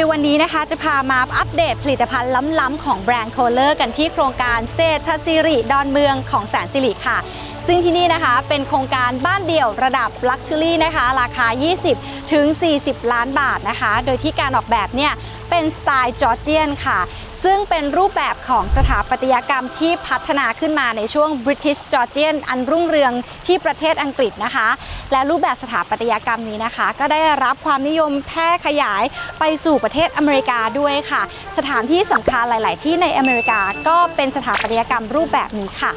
วิววันนี้นะคะ จะพามาอัปเดตผลิตภัณฑ์ล้ำๆของแบรนด์โคเลอร์กันที่โครงการเศรษฐศิริดอนเมืองของแสนสิริค่ะ ซึ่งที่นี่นะคะเป็นโครงการบ้านเดี่ยวระดับลักชัวรี่นะคะ ราคา 20 ถึง 40 ล้านบาทนะคะ โดยที่การออกแบบเนี่ยเป็นสไตล์จอร์เจียนค่ะ ซึ่งเป็นรูปแบบของสถาปัตยกรรมที่พัฒนาขึ้นมาในช่วง British Georgian อันรุ่งเรืองที่ประเทศอังกฤษนะคะ และรูปแบบสถาปัตยกรรมนี้นะคะ ก็ได้รับความนิยมแพร่ขยายไปสู่ประเทศอเมริกาด้วยค่ะ สถานที่สำคัญหลาย ๆ ที่ในอเมริกาก็เป็นสถาปัตยกรรมรูปแบบนี้ค่ะ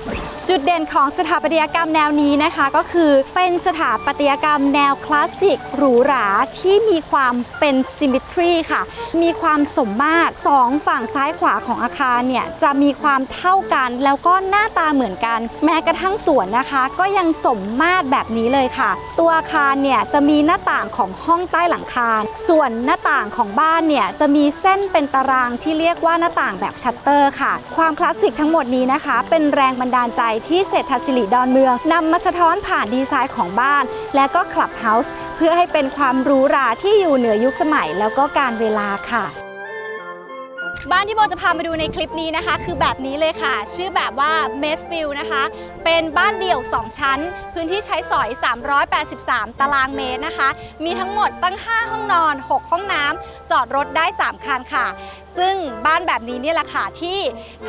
จุดเด่นของสถาปัตยกรรมแนวนี้นะคะก็คือเป็นสถาปัตยกรรมแนวคลาสสิกหรูหราที่มีความเป็นซิม m ทรีค่ะ มีความสมมาตรสองฝั่งซ้ายขวาของอาคารเนี่ยจะมีความเท่ากัน แล้วก็หน้าตาเหมือนกัน แม้กระทั่งสวนนะคะ ก็ยังสมมาตรแบบนี้เลยค่ะ ตัวอาคารเนี่ยจะมีหน้าต่างของห้องใต้หลังคาส่วนหน้าต่างของบ้านเนี่ยจะมีเส้นเป็นตารางที่เรียกว่าหน้าต่างแบบชัตเตอร์ค่ะ ความคลาสสิกทั้งหมดนี้นะคะ เป็นแรงบันดาลใจที่เศรษฐศิริดอนเมืองนำมาสะท้อนผ่านดีไซน์ของบ้าน และก็คลับเฮาส์เพื่อให้เป็นความหรูหราที่อยู่เหนือยุคสมัยแล้วก็การเวลาค่ะ บ้านที่โบจะพามาดูในคลิปนี้นะคะ คือแบบนี้เลยค่ะ ชื่อแบบว่า m e s v i l l นะคะ เป็นบ้านเดี่ยว 2 ชั้น พื้นที่ใช้สอย 383 ตารางเมตรนะคะ มีทั้งหมดตั้ง 5 ห้องนอน 6 ห้องน้ำจอดรถได้ 3 คันค่ะ ซึ่งบ้านแบบนี้เนี่ยแหละค่ะที่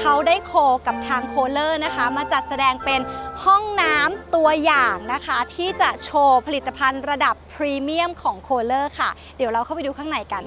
เขาได้โคกับทางโคเลอร์นะคะ มาจัดแสดงเป็นห้องน้ำตัวอย่างนะคะ ที่จะโชว์ผลิตภัณฑ์ระดับพรีเมียมของโคเลอร์ค่ะ เดี๋ยวเราเข้าไปดูข้างในกัน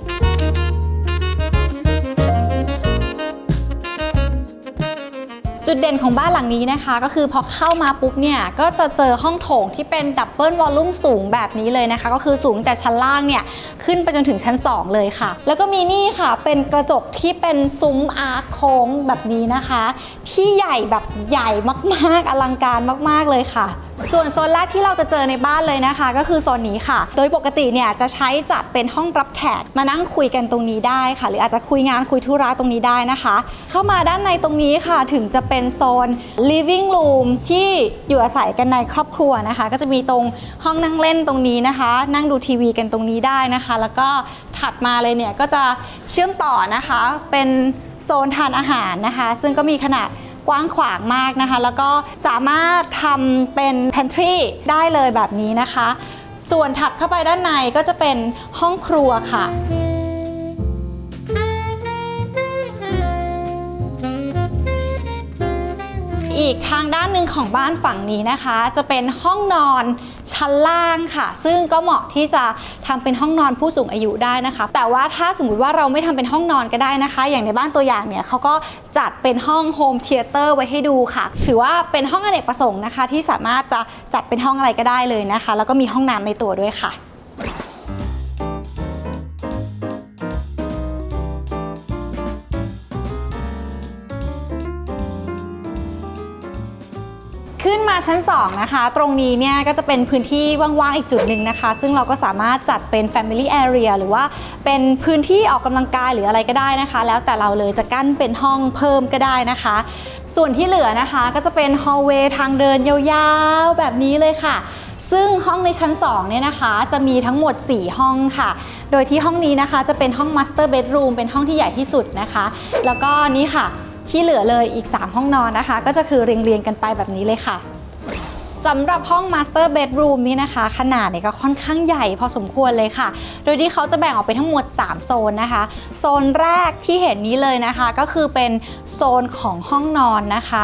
จุดเด่นของบ้านหลังนี้นะคะ ก็คือพอเข้ามาปุ๊บเนี่ยก็จะเจอห้องโถงที่เป็นดับเบิลวอลลุ่มสูงแบบนี้เลยนะคะ ก็คือสูงแต่ชั้นล่างเนี่ยขึ้นไปจนถึงชั้น 2 เลยค่ะ แล้วก็มีนี่ค่ะเป็นกระจกที่เป็นซุ้มอาร์คโค้งแบบนี้นะคะ ที่ใหญ่แบบใหญ่มากๆอลังการมาก ๆเลยค่ะ ส่วนโซนแรกที่เราจะเจอในบ้านเลยนะคะ ก็คือโซนนี้ค่ะ โดยปกติเนี่ยจะใช้จัดเป็นห้องรับแขกมานั่งคุยกันตรงนี้ได้ค่ะ หรืออาจจะคุยงานคุยธุระตรงนี้ได้นะคะ เข้ามาด้านในตรงนี้ค่ะ ถึงจะเป็นโซน living room ที่อยู่อาศัยกันในครอบครัวนะคะ ก็จะมีตรงห้องนั่งเล่นตรงนี้นะคะ นั่งดูทีวีกันตรงนี้ได้นะคะ แล้วก็ถัดมาเลยเนี่ยก็จะเชื่อมต่อนะคะเป็นโซนทานอาหารนะคะ ซึ่งก็มีขนาด กว้างขวางมากนะคะ แล้วก็สามารถทำเป็น pantry ได้เลยแบบนี้นะคะ ส่วนถัดเข้าไปด้านในก็จะเป็นห้องครัวค่ะ อีกทางด้านหนึ่งของบ้านฝั่งนี้นะคะ จะเป็นห้องนอนชั้นล่างค่ะ ซึ่งก็เหมาะที่จะทำเป็นห้องนอนผู้สูงอายุได้นะคะ แต่ว่าถ้าสมมติว่าเราไม่ทำเป็นห้องนอนก็ได้นะคะ อย่างในบ้านตัวอย่างเนี่ยเขาก็จัดเป็นห้องโฮมเทเตอร์ไว้ให้ดูค่ะ ถือว่าเป็นห้องอเนกประสงค์นะคะ ที่สามารถจะจัดเป็นห้องอะไรก็ได้เลยนะคะ แล้วก็มีห้องน้ำในตัวด้วยค่ะ มาชั้น 2 นะคะ ตรงนี้เนี่ยก็จะเป็นพื้นที่ว่างๆอีกจุดหนึ่งนะคะ ซึ่งเราก็สามารถจัดเป็น Family Area หรือว่าเป็นพื้นที่ออกกำลังกายหรืออะไรก็ได้นะคะ แล้วแต่เราเลยจะกั้นเป็นห้องเพิ่มก็ได้นะคะ ส่วนที่เหลือนะคะก็จะเป็นฮอลเวย์ทางเดินยาวๆ แบบนี้เลยค่ะซึ่งห้องในชั้น2เนี่ยนะคะ จะมีทั้งหมด 4 ห้องค่ะ โดยที่ห้องนี้นะคะจะเป็นห้อง Master Bedroom เป็นห้องที่ใหญ่ที่สุดนะคะ แล้วก็นี่ค่ะที่เหลือเลยอีก 3 ห้องนอนนะคะ ก็จะคือเรียงๆกันไปแบบนี้เลยค่ะ สำหรับห้อง Master Bedroom นี้นะคะ ขนาดเนี่ยก็ค่อนข้างใหญ่พอสมควรเลยค่ะ โดยที่เขาจะแบ่งออกเป็นทั้งหมด 3 โซนนะคะ โซนแรกที่เห็นนี้เลยนะคะ ก็คือเป็นโซนของห้องนอนนะคะ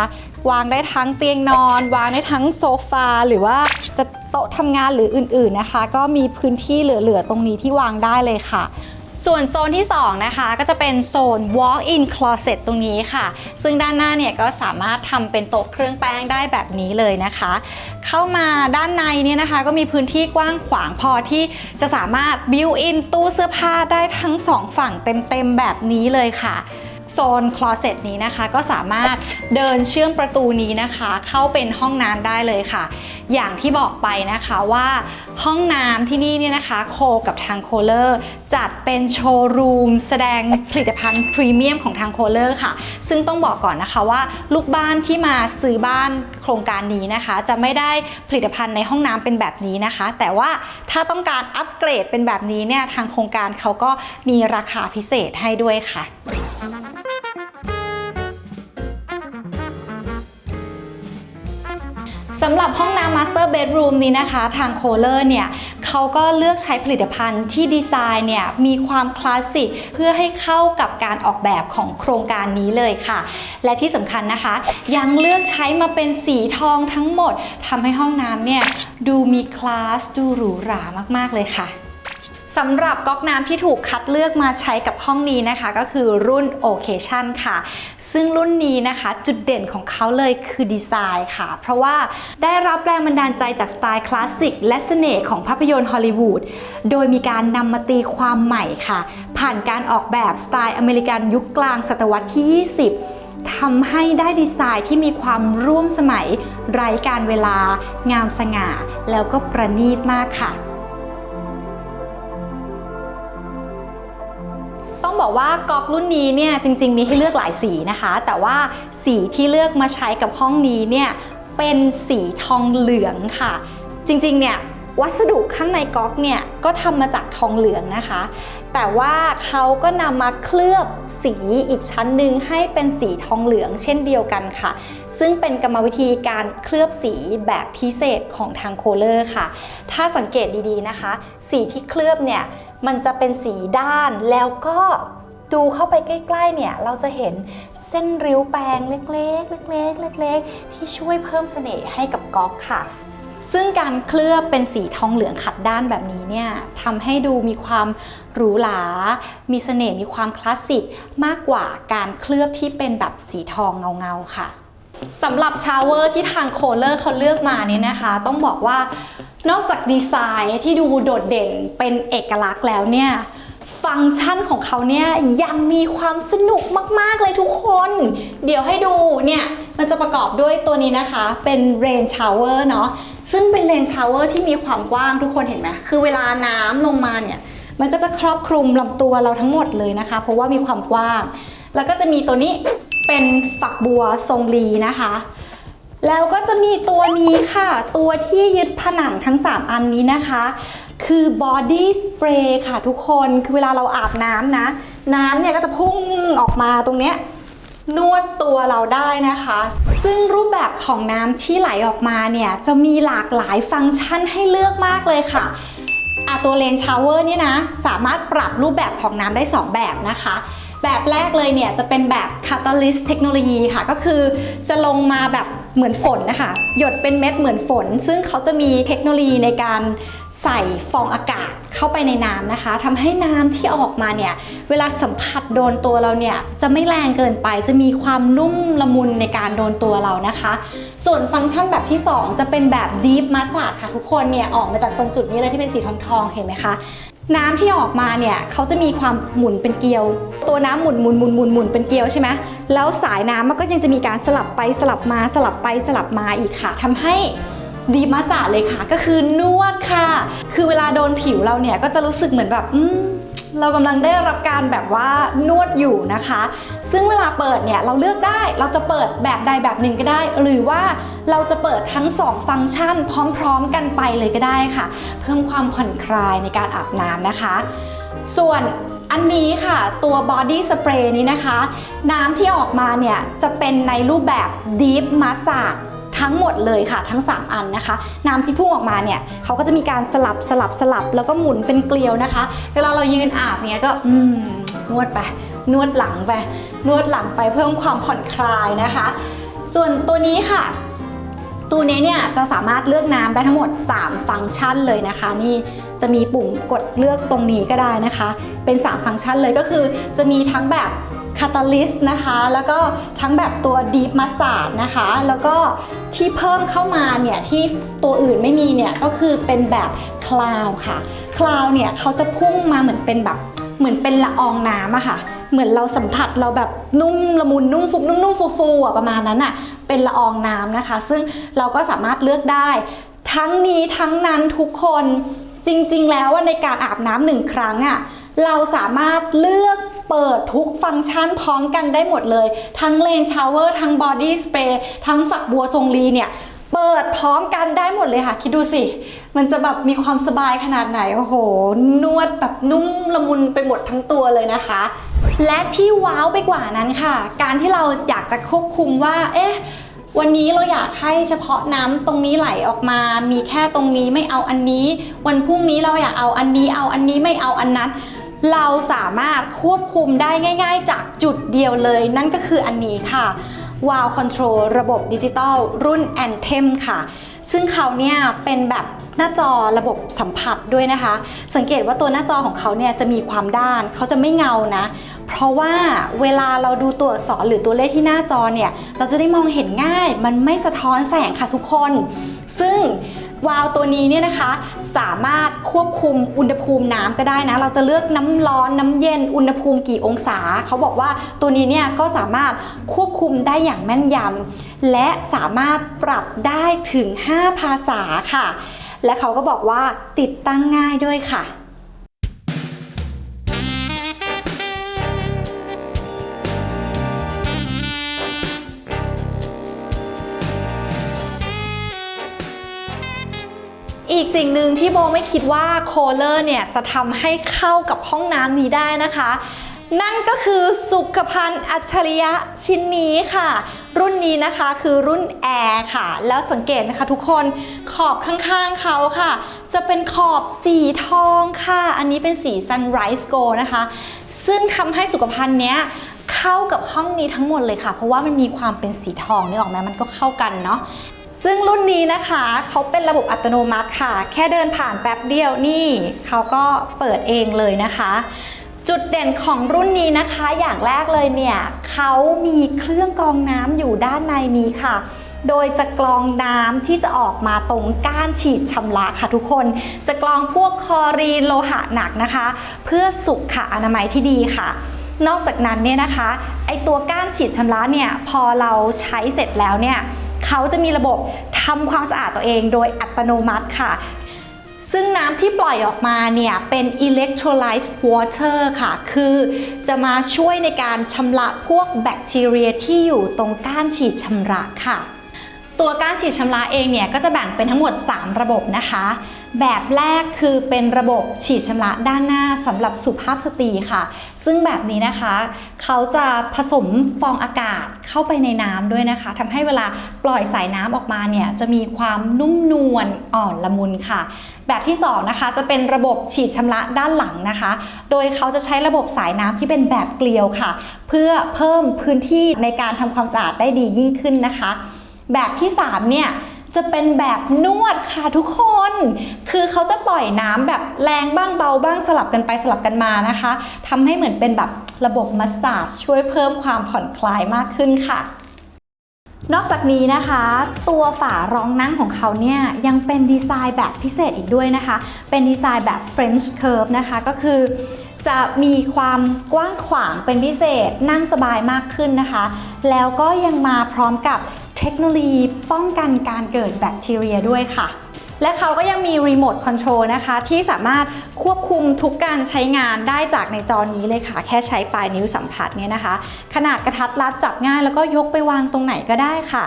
วางได้ทั้งเตียงนอน วางได้ทั้งโซฟาหรือว่าจะโต๊ะทำงานหรืออื่นๆนะคะ ก็มีพื้นที่เหลือๆตรงนี้ที่วางได้เลยค่ะ ส่วนโซนที่ 2 นะคะ ก็จะเป็นโซน walk-in closet ตรงนี้ค่ะ ซึ่งด้านหน้าเนี่ยก็สามารถทำเป็นโต๊ะเครื่องแป้งได้แบบนี้เลยนะคะ เข้ามาด้านในเนี่ยนะคะ ก็มีพื้นที่กว้างขวางพอที่จะสามารถ built in ตู้เสื้อผ้าได้ทั้งสองฝั่งเต็มๆแบบนี้เลยค่ะ โซนคลอเ e ตนี้นะคะ ก็สามารถเดินเชื่อมประตูนี้นะคะ เข้าเป็นห้องน้ำได้เลยค่ะ อย่างที่บอกไปนะคะว่าห้องน้ำที่นี่เนี่ยนะคะโคกับทางโคเลอร์จัดเป็นโชว์รูมแสดงผลิตภัณฑ์พรีเมียมของทางโคเลอร์ค่ะ ซึ่งต้องบอกก่อนนะคะว่า ลูกบ้านที่มาซื้อบ้านโครงการนี้นะคะ จะไม่ได้ผลิตภัณฑ์ในห้องน้ำเป็นแบบนี้นะคะ แต่ว่าถ้าต้องการอัปเกรดเป็นแบบนี้เนี่ยทางโครงการเขาก็มีราคาพิเศษให้ด้วยค่ะ สำหรับห้องน้ำมาสเตอร์เบดรูมนี้นะคะ ทางโคเลอร์เนี่ยเขาก็เลือกใช้ผลิตภัณฑ์ที่ดีไซน์เนี่ยมีความคลาสสิกเพื่อให้เข้ากับการออกแบบของโครงการนี้เลยค่ะ และที่สำคัญนะคะ ยังเลือกใช้มาเป็นสีทองทั้งหมดทำให้ห้องน้ำเนี่ยดูมีคลาสดูหรูหรามากๆเลยค่ะ สำหรับก๊อกน้ำที่ถูกคัดเลือกมาใช้กับห้องนี้นะคะก็คือรุ่น Occasion ค่ะ ซึ่งรุ่นนี้นะคะจุดเด่นของเขาเลยคือดีไซน์ค่ะ เพราะว่าได้รับแรงบันดาลใจจากสไตล์คลาสสิกและเสน่ห์ของภาพยนตร์ฮอลลีวูดโดยมีการนำมาตีความใหม่ค่ะ ผ่านการออกแบบสไตล์อเมริกันยุคกลางศตวรรษที่ 20ทำให้ได้ดีไซน์ที่มีความร่วมสมัย ไร้การเวลา งามสง่า แล้วก็ประณีตมากค่ะ บอกว่าก๊อกรุ่นนี้เนี่ยจริง ๆ มีให้เลือกหลายสีนะคะ แต่ว่าสีที่เลือกมาใช้กับห้องนี้เนี่ยเป็นสีทองเหลืองค่ะ จริงๆเนี่ยวัสดุข้างในก๊อกเนี่ยก็ทำมาจากทองเหลืองนะคะ แต่ว่าเขาก็นำมาเคลือบสีอีกชั้นหนึ่งให้เป็นสีทองเหลืองเช่นเดียวกันค่ะ ซึ่งเป็นกรรมวิธีการเคลือบสีแบบพิเศษของทางโคเลอร์ค่ะ ถ้าสังเกตดีๆนะคะ สีที่เคลือบเนี่ย มันจะเป็นสีด้านแล้วก็ดูเข้าไปใกล้ๆเนี่ยเราจะเห็นเส้นริ้วแปรงเล็กๆเล็กๆเล็กๆ ที่ช่วยเพิ่มเสน่ห์ให้กับก๊อกค่ะ ซึ่งการเคลือบเป็นสีทองเหลืองขัดด้านแบบนี้เนี่ยทำให้ดูมีความหรูหรา มีเสน่ห์มีความคลาสสิกมากกว่าการเคลือบที่เป็นแบบสีทองเงาๆค่ะ สำหรับชาวเวอร์ที่ทางโคเลอร์เขาเลือกมานี้นะคะ ต้องบอกว่านอกจากดีไซน์ที่ดูโดดเด่นเป็นเอกลักษณ์แล้วเนี่ยฟังก์ชันของเขาเนี่ยยังมีความสนุกมาก ๆ เลยทุกคน เดี๋ยวให้ดูเนี่ยมันจะประกอบด้วยตัวนี้นะคะ เป็น rain shower เนาะซึ่งเป็น rain shower ที่มีความกว้างทุกคนเห็นไหมคือเวลาน้ำลงมาเนี่ยมันก็จะครอบคลุมลำตัวเราทั้งหมดเลยนะคะ เพราะว่ามีความกว้าง แล้วก็จะมีตัวนี้ เป็นฝักบัวทรงลีนะคะ แล้วก็จะมีตัวนี้ค่ะ ตัวที่ยึดผนังทั้ง 3 อันนี้นะคะ คือ body spray ค่ะทุกคนคือเวลาเราอาบน้ำนะ น้ำเนี่ยก็จะพุ่งออกมาตรงเนี้ยนวดตัวเราได้นะคะ ซึ่งรูปแบบของน้ำที่ไหลออกมาเนี่ย จะมีหลากหลายฟังก์ชันให้เลือกมากเลยค่ะอะตัวเลนชาวเวอร์นี่นะ สามารถปรับรูปแบบของน้ำได้ 2 แบบนะคะ แบบแรกเลยเนี่ยจะเป็นแบบ Catalyst เทคโนโลยีค่ะ ก็คือจะลงมาแบบเหมือนฝนนะคะ หยดเป็นเม็ดเหมือนฝน ซึ่งเขาจะมีเทคโนโลยีในการใส่ฟองอากาศเข้าไปในน้ำนะคะทำให้น้ำที่ออกมาเนี่ย เวลาสัมผัสโดนตัวเราเนี่ย จะไม่แรงเกินไป จะมีความนุ่มละมุนในการโดนตัวเรานะคะ ส่วนฟังก์ชันแบบที่ 2 จะเป็นแบบ Deep Massage ค่ะทุกคนเนี่ย ออกมาจากตรงจุดนี้เลยที่เป็นสีทองทองๆเห็นไหมคะ น้ำที่ออกมาเนี่ยเขาจะมีความหมุนเป็นเกลียว ตัวน้ำหมุนหมุนหมุนหมุนหมุนเป็นเกลียวใช่ไหมแล้วสายน้ำมันก็ยังจะมีการสลับไปสลับมาสลับไปสลับมาอีกค่ะทำให้ดีมาสาดเลยค่ะ ก็คือนวดค่ะ คือเวลาโดนผิวเราเนี่ยก็จะรู้สึกเหมือนแบบอืม เรากำลังได้รับการแบบว่านวดอยู่นะคะ ซึ่งเวลาเปิดเนี่ยเราเลือกได้เราจะเปิดแบบใดแบบหนึ่งก็ได้ หรือว่าเราจะเปิดทั้ง 2 ฟังก์ชัน พร้อมๆ กันไปเลยก็ได้ค่ะ เพิ่มความผ่อนคลายในการอาบน้ำนะคะ ส่วนอันนี้ค่ะตัว body spray นี้นะคะ น้ำที่ออกมาเนี่ยจะเป็นในรูปแบบ deep massage ทั้งหมดเลยค่ะ ทั้ง 3 อันนะคะ น้ำที่พุ่งออกมาเนี่ยเขาก็จะมีการสลับสลับสลับ แล้วก็หมุนเป็นเกลียวนะคะ เวลาเรายืนอาบเนี่ยก็อืมนวดไป นวดหลังไป นวดหลังไปเพิ่มความผ่อนคลายนะคะ ส่วนตัวนี้ค่ะตัวนี้เนี่ยจะสามารถเลือกน้ำได้ทั้งหมด 3 ฟังก์ชันเลยนะคะ นี่จะมีปุ่มกดเลือกตรงนี้ก็ได้นะคะ เป็น 3 ฟังก์ชันเลยก็คือจะมีทั้งแบบ Catalyst นะคะ แล้วก็ทั้งแบบตัว Deep Massage นะคะ แล้วก็ที่เพิ่มเข้ามาเนี่ยที่ตัวอื่นไม่มีเนี่ยก็คือเป็นแบบ Cloud ค่ะ Cloud เนี่ยเขาจะพุ่งมาเหมือนเป็นแบบเหมือนเป็นละอองน้ำอะค่ะ เหมือนเราสัมผัสเราแบบนุ่มละมุนนุ่มฟุบนุ่มนุ่มฟูฟูอะประมาณนั้นอะเป็นละอองน้ำนะคะ ซึ่งเราก็สามารถเลือกได้ ทั้งนี้ทั้งนั้นทุกคนจริงๆ แล้วว่าในการอาบน้ำหนึ่งครั้งอะเราสามารถเลือก เปิดทุกฟังก์ชันพร้อมกันได้หมดเลย ทั้งเลนชาวเวอร์ทั้งบอดี้สเปรย์ทั้งฝักบัวทรงลีเนี่ยเปิดพร้อมกันได้หมดเลยค่ะ คิดดูสิ มันจะแบบมีความสบายขนาดไหน โอ้โห นวดแบบนุ่มละมุนไปหมดทั้งตัวเลยนะคะ และที่ว้าวไปกว่านั้นค่ะ การที่เราอยากจะควบคุมว่า เอ๊ะวันนี้เราอยากให้เฉพาะน้ำตรงนี้ไหลออกมา มีแค่ตรงนี้ไม่เอาอันนี้ วันพรุ่งนี้เราอยากเอาอันนี้เอาอันนี้ไม่เอาอันนั้น เราสามารถควบคุมได้ง่าย ๆ จากจุดเดียวเลย นั่นก็คืออันนี้ค่ะ Wow Control ระบบดิจิตอลรุ่น Anthem ค่ะ ซึ่งเขาเนี่ยเป็นแบบหน้าจอระบบสัมผัสด้วยนะคะ สังเกตว่าตัวหน้าจอของเขาเนี่ยจะมีความด้าน เขาจะไม่เงานะ เพราะว่าเวลาเราดูตัวอักษรหรือตัวเลขที่หน้าจอเนี่ย เราจะได้มองเห็นง่าย มันไม่สะท้อนแสงค่ะทุกคน ซึ่ง วาล์วตัวนี้เนี่ยนะคะ สามารถควบคุมอุณหภูมิน้ำก็ได้นะ เราจะเลือกน้ำร้อนน้ำเย็นอุณหภูมิกี่องศา เขาบอกว่าตัวนี้เนี่ยก็สามารถควบคุมได้อย่างแม่นยำและสามารถปรับได้ถึง 5 ภาษาค่ะ และเขาก็บอกว่าติดตั้งง่ายด้วยค่ะ อีกสิ่งหนึ่งที่โบไม่คิดว่าโคเลอร์เนี่ยจะทำให้เข้ากับห้องน้ำนี้ได้นะคะ นั่นก็คือสุขภัณฑ์อัจฉริยะชิ้นนี้ค่ะ รุ่นนี้นะคะคือรุ่นแอร์ค่ะ แล้วสังเกตนะคะทุกคนขอบข้างๆเขาค่ะ จะเป็นขอบสีทองค่ะ อันนี้เป็นสี Sunrise Gold นะคะ ซึ่งทำให้สุขภัณฑ์เนี้ยเข้ากับห้องนี้ทั้งหมดเลยค่ะ เพราะว่ามันมีความเป็นสีทองนี่ออกไหมมันก็เข้ากันเนาะ ซึ่งรุ่นนี้นะคะเขาเป็นระบบอัตโนมัติค่ะ แค่เดินผ่านแป๊บเดียวนี่เขาก็เปิดเองเลยนะคะ จุดเด่นของรุ่นนี้นะคะ อย่างแรกเลยเนี่ยเขามีเครื่องกรองน้ำอยู่ด้านในนี้ค่ะโดยจะกรองน้ำที่จะออกมาตรงก้านฉีดชำระค่ะทุกคน จะกรองพวกคอรีนโลหะหนักนะคะ เพื่อสุขอนามัยที่ดีค่ะ นอกจากนั้นเนี่ยนะคะ ไอตัวก้านฉีดชำระเนี่ยพอเราใช้เสร็จแล้วเนี่ย เขาจะมีระบบทำความสะอาดตัวเองโดยอัตโนมัติค่ะ ซึ่งน้ำที่ปล่อยออกมาเนี่ยเป็น electrolyzed water ค่ะ คือจะมาช่วยในการชำระพวกแบคทีเรียที่อยู่ตรงก้านฉีดชำระค่ะ ตัวก้านฉีดชำระเองเนี่ยก็จะแบ่งเป็นทั้งหมด 3 ระบบนะคะ แบบแรกคือเป็นระบบฉีดชำระด้านหน้าสำหรับสุภาพสตรีค่ะ ซึ่งแบบนี้นะคะเขาจะผสมฟองอากาศเข้าไปในน้ำด้วยนะคะทำให้เวลาปล่อยสายน้ำออกมาเนี่ยจะมีความนุ่มนวลอ่อนละมุนค่ะ แบบที่2นะคะจะเป็นระบบฉีดชำระด้านหลังนะคะ โดยเขาจะใช้ระบบสายน้ำที่เป็นแบบเกลียวค่ะ เพื่อเพิ่มพื้นที่ในการทำความสะอาดได้ดียิ่งขึ้นนะคะ แบบที่3เนี่ย จะเป็นแบบนวดค่ะทุกคน คือเขาจะปล่อยน้ำแบบแรงบ้างเบาบ้างสลับกันไปสลับกันมานะคะทำให้เหมือนเป็นแบบระบบมัสซาจช่วยเพิ่มความผ่อนคลายมากขึ้นค่ะนอกจากนี้นะคะ ตัวฝารองนั่งของเขาเนี่ยยังเป็นดีไซน์แบบพิเศษอีกด้วยนะคะ เป็นดีไซน์แบบ French curve นะคะก็คือ จะมีความกว้างขวางเป็นพิเศษนั่งสบายมากขึ้นนะคะ แล้วก็ยังมาพร้อมกับ เทคโนโลยีป้องกันการเกิดแบคทีเรียด้วยค่ะ และเขาก็ยังมีรีโมทคอนโทรลนะคะ ที่สามารถควบคุมทุกการใช้งานได้จากในจอนี้เลยค่ะ แค่ใช้ปลายนิ้วสัมผัสเนี่ยนะคะ ขนาดกระทัดรัดจับง่ายแล้วก็ยกไปวางตรงไหนก็ได้ค่ะ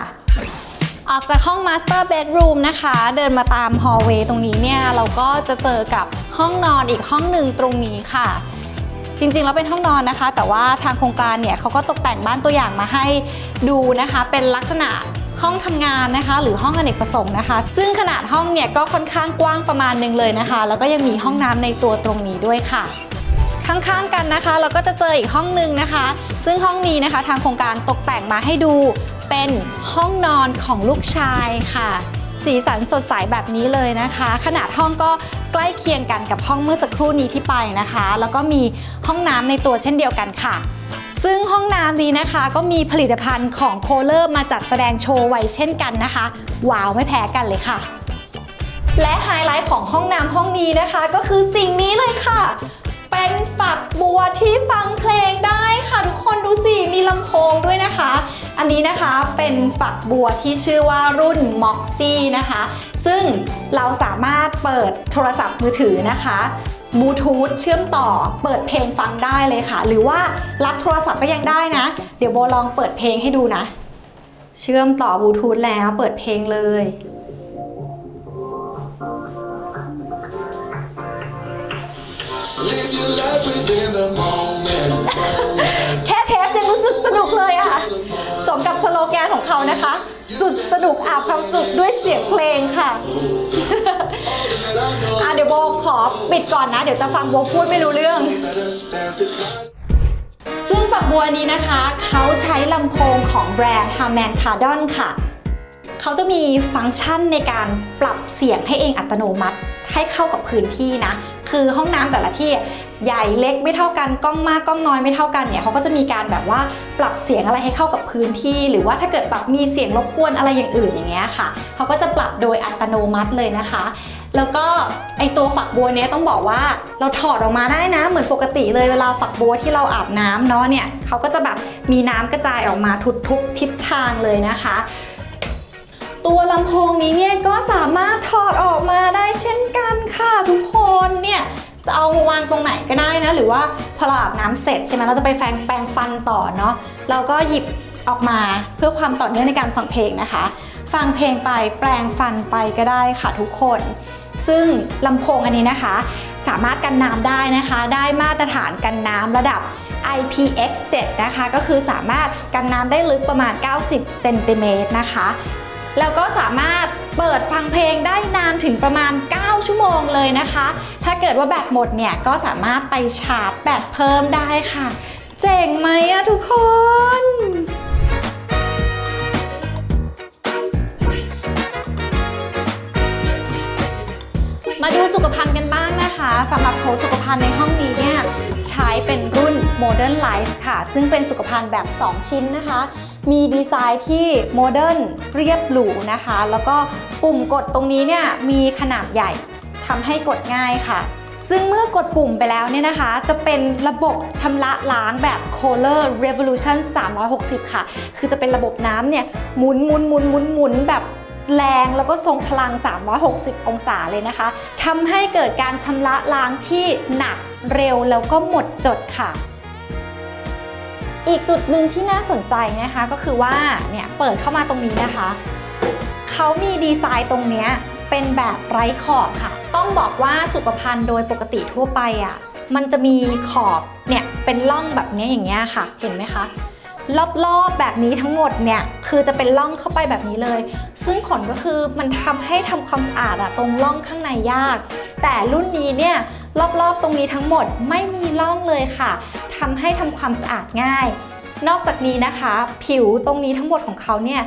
ออกจากห้อง Master Bedroom นะคะ เดินมาตามฮอลเวย์ตรงนี้เนี่ย เราก็จะเจอกับห้องนอนอีกห้องหนึ่งตรงนี้ค่ะ จริงๆแล้วเป็นห้องนอนนะคะ แต่ว่าทางโครงการเนี่ยเขาก็ตกแต่งบ้านตัวอย่างมาให้ดูนะคะ เป็นลักษณะห้องทำงานนะคะ หรือห้องอเนกประสงค์นะคะ ซึ่งขนาดห้องเนี่ยก็ค่อนข้างกว้างประมาณหนึงเลยนะคะ แล้วก็ยังมีห้องน้ำในตัวตรงนี้ด้วยค่ะข้างๆกันนะคะ เราก็จะเจออีกห้องหนึ่งนะคะ ซึ่งห้องนี้นะคะทางโครงการตกแต่งมาให้ดูเป็นห้องนอนของลูกชายค่ะ สีสันสดใสแบบนี้เลยนะคะ ขนาดห้องก็ใกล้เคียงกันกับห้องเมื่อสักครู่นี้ที่ไปนะคะ แล้วก็มีห้องน้ำในตัวเช่นเดียวกันค่ะซึ่งห้องน้ำนี้นะคะก็มีผลิตภัณฑ์ของโคเลอร์มาจัดแสดงโชว์ไว้เช่นกันนะคะ ว้าวไม่แพ้กันเลยค่ะ และไฮไลท์ของห้องน้ำห้องนี้นะคะ ก็คือสิ่งนี้เลยค่ะ เป็นเป็นฝักบัวที่ฟังเพลงได้ค่ะ ทุกคนดูสิมีลำโพงด้วยนะคะ อันนี้นะคะเป็นฝักบัวที่ชื่อว่ารุ่น Moxie นะคะ ซึ่งเราสามารถเปิดโทรศัพท์มือถือนะคะบลูทูธเชื่อมต่อเปิดเพลงฟังได้เลยค่ะ หรือว่ารับโทรศัพท์ก็ยังได้นะ เดี๋ยวโบลองเปิดเพลงให้ดูนะ เชื่อมต่อบลูทูธแล้วเปิดเพลงเลย Live your life within the moment. moment. แค่เทสยังรู้สึกสนุกเลยอะ ค่ะสมกับสโลแกนของเขานะคะ สุดสนุกอาบความสุขด้วยเสียงเพลงค่ะ อะเดี๋ยวโบขอปิดก่อนนะ เดี๋ยวจะฟังโบพูดไม่รู้เรื่อง ซึ่งฝักบัวนี้นะคะ เขาใช้ลำโพงของแบรนด์ Harman Kardon ค่ะ เขาจะมีฟังก์ชันในการปรับเสียงให้เองอัตโนมัติให้เข้ากับพื้นที่นะ คือห้องน้ำแต่ละที่ ใหญ่เล็กไม่เท่ากันกล้องมากกล้องน้อยไม่เท่ากันเนี่ยเขาก็จะมีการแบบว่าปรับเสียงอะไรให้เข้ากับพื้นที่ หรือว่าถ้าเกิดแบบมีเสียงรบกวนอะไรอย่างอื่นอย่างเงี้ยค่ะเขาก็จะปรับโดยอัตโนมัติเลยนะคะ แล้วก็ไอตัวฝักบัวเนี้ยต้องบอกว่าเราถอดออกมาได้นะ เหมือนปกติเลยเวลาฝักบัวที่เราอาบน้ำเนาะเนี่ยเขาก็จะแบบมีน้ำกระจายออกมาทุกทุกทิศทางเลยนะคะ ตัวลำโพงนี้เนี่ยก็สามารถถอดออกมาได้เช่นกันค่ะทุกคนเนี่ย จะเอามาวางตรงไหนก็ได้นะ หรือว่าพอเราอาบน้ำเสร็จใช่ไหมเราจะไปแปรงแปรงฟันต่อเนาะเราก็หยิบออกมาเพื่อความต่อเนื่องในการฟังเพลงนะคะ ฟังเพลงไปแปรงฟันไปก็ได้ค่ะทุกคน ซึ่งลำโพงอันนี้นะคะ สามารถกันน้ำได้นะคะ ได้มาตรฐานกันน้ำระดับ IPX7 นะคะ ก็คือสามารถกันน้ำได้ลึกประมาณ 90 เซนติเมตรนะคะ แล้วก็สามารถ เปิดฟังเพลงได้นานถึงประมาณ 9 ชั่วโมงเลยนะคะ ถ้าเกิดว่าแบตหมดเนี่ยก็สามารถไปชาร์จแบตเพิ่มได้ค่ะ เจ๋งไหมอะทุกคนมาดูสุขภัณฑ์กันบ้างนะคะสำหรับโถสุขภัณฑ์ในห้องนี้เนี่ยใช้เป็นรุ่น Modern Life ค่ะ ซึ่งเป็นสุขภัณฑ์แบบ 2 ชิ้นนะคะ มีดีไซน์ที่โมเดิร์นเรียบหรูนะคะ แล้วก็ปุ่มกดตรงนี้เนี่ยมีขนาดใหญ่ทำให้กดง่ายค่ะ ซึ่งเมื่อกดปุ่มไปแล้วเนี่ยนะคะ จะเป็นระบบชำระล้างแบบ Color Revolution 360 ค่ะ คือจะเป็นระบบน้ำเนี่ยหมุนหมุนหมุนหมุนหมุนแบบแรงแล้วก็ทรงพลัง 360 องศาเลยนะคะทำให้เกิดการชำระล้างที่หนักเร็วแล้วก็หมดจดค่ะ อีกจุดหนึ่งที่น่าสนใจนะคะก็คือว่าเนี่ยเปิดเข้ามาตรงนี้นะคะเขามีดีไซน์ตรงเนี้ยเป็นแบบไร้ขอบค่ะ ต้องบอกว่าสุขภัณฑ์โดยปกติทั่วไปอะมันจะมีขอบเนี่ยเป็นร่องแบบนี้อย่างเงี้ยค่ะ เห็นไหมคะรอบๆแบบนี้ทั้งหมดเนี่ยคือจะเป็นร่องเข้าไปแบบนี้เลย ซึ่งผลก็คือมันทำให้ทำความสะอาดอะตรงร่องข้างในยาก แต่รุ่นนี้เนี่ยรอบๆตรงนี้ทั้งหมดไม่มีร่องเลยค่ะ ทำให้ทำความสะอาดง่าย นอกจากนี้นะคะ ผิวตรงนี้ทั้งหมดของเขาเนี่ย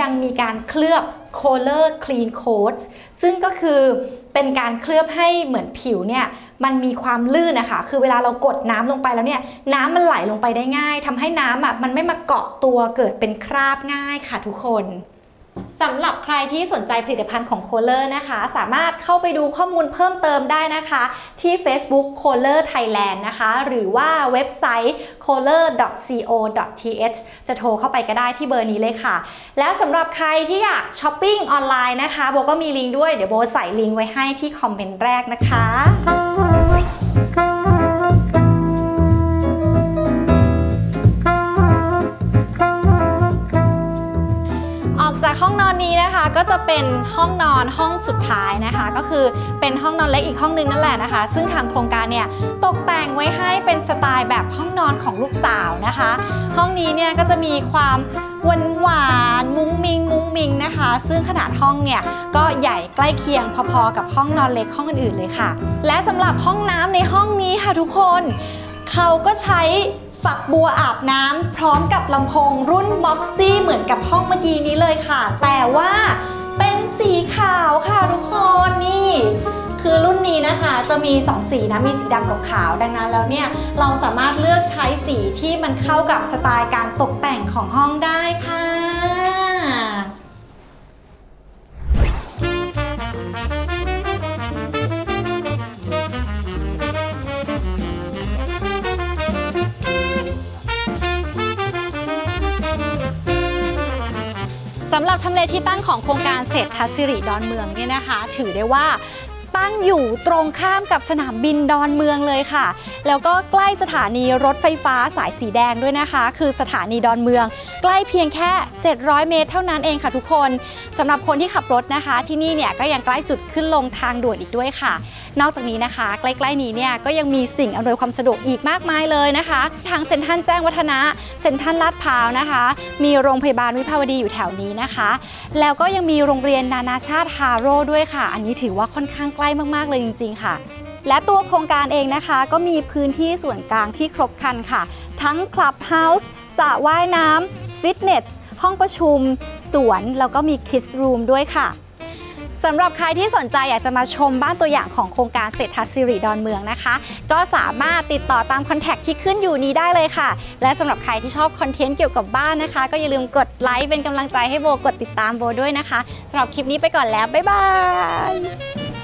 ยังมีการเคลือบ Color Clean Coat ซึ่งก็คือเป็นการเคลือบให้เหมือนผิวเนี่ยมันมีความลื่นนะคะ คือเวลาเรากดน้ำลงไปแล้วเนี่ยน้ำมันไหลลงไปได้ง่ายทำให้น้ำอะมันไม่มาเกาะตัวเกิดเป็นคราบง่ายค่ะทุกคน สำหรับใครที่สนใจผลิตภัณฑ์ของ c o l o r นะคะ สามารถเข้าไปดูข้อมูลเพิ่มเติมได้นะคะ ที่ Facebook c o l o r Thailand นะคะ หรือว่าเว็บไซต์ c o l o r co th จะโทรเข้าไปก็ได้ที่เบอร์นี้เลยค่ะ และสำหรับใครที่อยากช้อปปิ้งออนไลน์นะคะ โบก็มีลิงก์ด้วย เดี๋ยวโบใส่ลิงก์ไว้ให้ที่คอมเมนต์แรกนะคะ นอนนี้นะคะก็จะเป็นห้องนอนห้องสุดท้ายนะคะ ก็คือเป็นห้องนอนเล็กอีกห้องนึงนั่นแหละนะคะ ซึ่งทางโครงการเนี่ยตกแต่งไว้ให้เป็นสไตล์แบบห้องนอนของลูกสาวนะคะ ห้องนี้เนี่ยก็จะมีความหวานหวานมุ้งมิงมุ้งมิงนะคะ ซึ่งขนาดห้องเนี่ยก็ใหญ่ใกล้เคียงพอๆกับห้องนอนเล็กห้องอื่นๆเลยค่ะ และสำหรับห้องน้ำในห้องนี้ค่ะทุกคนเขาก็ใช้ ฝักบัวอาบน้ำพร้อมกับลำโพงรุ่น Moxie เหมือนกับห้องเมื่อกี้นี้เลยค่ะ แต่ว่าเป็นสีขาวค่ะทุกคนนี่คือรุ่นนี้นะคะจะมี 2 สีนะมีสีดำกับขาวดังนั้นแล้วเนี่ยเราสามารถเลือกใช้สีที่มันเข้ากับสไตล์การตกแต่งของห้องได้ค่ะำหรับทำเลที่ตั้งของโครงการเศรษฐศิริดอนเมืองเนี่ยนะคะ ถือได้ว่าตั้งอยู่ตรงข้ามกับสนามบินดอนเมืองเลยค่ะ แล้วก็ใกล้สถานีรถไฟฟ้าสายสีแดงด้วยนะคะ คือสถานีดอนเมือง ใกล้เพียงแค่ 700 เมตร เท่านั้นเองค่ะทุกคนสำหรับคนที่ขับรถนะคะ ที่นี่เนี่ยก็ยังใกล้จุดขึ้นลงทางด่วนอีกด้วยค่ะ นอกจากนี้นะคะ ใกล้ๆนี้เนี่ยก็ยังมีสิ่งอำนวยความสะดวกอีกมากมายเลยนะคะ ทางเซ็นทรัลแจ้งวัฒนะเซ็นทรัลลาดพร้าวนะคะ มีโรงพยาบาลวิภาวดีอยู่แถวนี้นะคะ แล้วก็ยังมีโรงเรียนนานาชาติฮาโร่ด้วยค่ะ อันนี้ถือว่าค่อนข้างใกล้มากๆเลยจริง ๆ ค่ะ และตัวโครงการเองนะคะ ก็มีพื้นที่ส่วนกลางที่ครบครันค่ะ ทั้งคลับเฮาส์สระว่ายน้ำฟิตเนส ห้องประชุม สวน แล้วก็มีคิดรูมด้วยค่ะสำหรับใครที่สนใจอยากจะมาชมบ้านตัวอย่างของโครงการเศรษฐศิริดอนเมืองนะคะ ก็สามารถติดต่อตามคอนแทคที่ขึ้นอยู่นี้ได้เลยค่ะ และสำหรับใครที่ชอบคอนเทนต์เกี่ยวกับบ้านนะคะ ก็อย่าลืมกดไลค์เป็นกำลังใจให้โบกดติดตามโบด้วยนะคะสำหรับคลิปนี้ไปก่อนแล้ว บ๊ายบาย